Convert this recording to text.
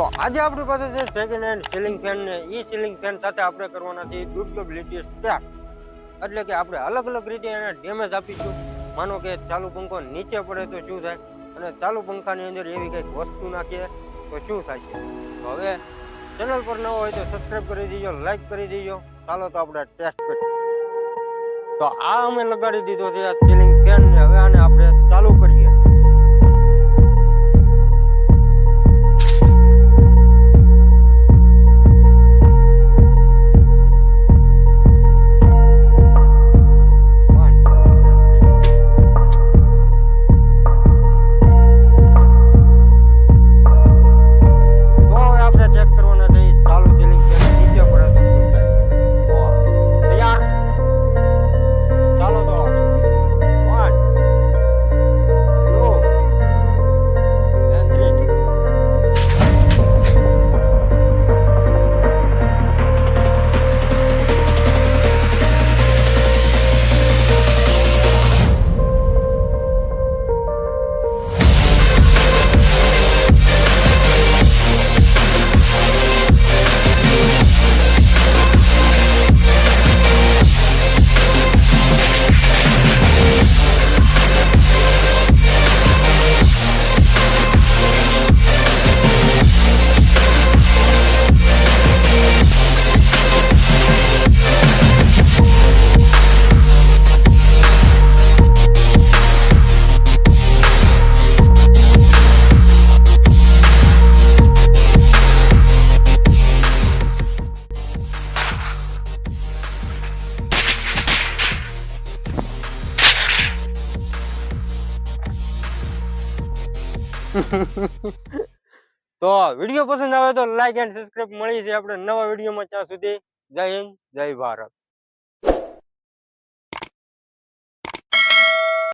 તો આજે આપણી પાસે છે સેકન્ડ હેન્ડ સીલિંગ ફેન ને. ઈ સીલિંગ ફેન સાથે આપણે કરવાના છે ડ્યુરેબિલિટી સ્ટેપ એટલે કે આપણે અલગ અલગ રીતે એને ડેમેજ આપીશું. માનો કે ચાલુ પંખો નીચે પડે તો શું થાય? અને ચાલુ પંખાની અંદર એવી કંઈક વસ્તુ નાખીએ તો શું થાય છે? તો હવે ચેનલ પર ન હોય તો સબસ્ક્રાઇબ કરી દેજો લાઈક કરી દેજો. ચાલો તો આપણે ટેસ્ટ કરીએ. તો આ અમે લગાડી દીધો છે સીલિંગ ફેન ને. હવે આને આપણે તો વીડિયો પસંદ આવે તો લાઈક એન્ડ સબસ્ક્રાઈબ મળી છે આપણે નવા વિડીયોમાં ત્યાં સુધી. જય હિન્દ, જય ભારત.